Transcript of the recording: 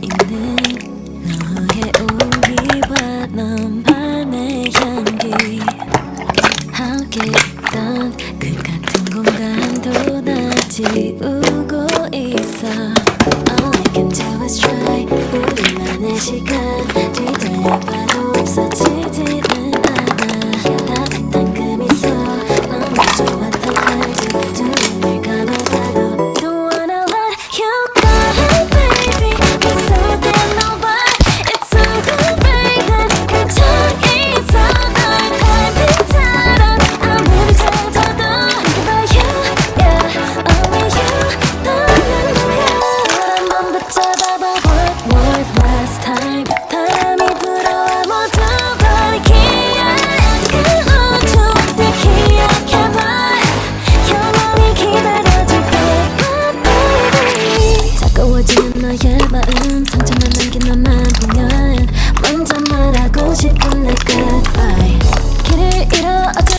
있는 너의 온기와 너만의 향기. 함께 있던 그 같은 공간도 나 지우고 있어. All I can do is try. 우리만의 시간 뒤돌려봐도 없었지 眼。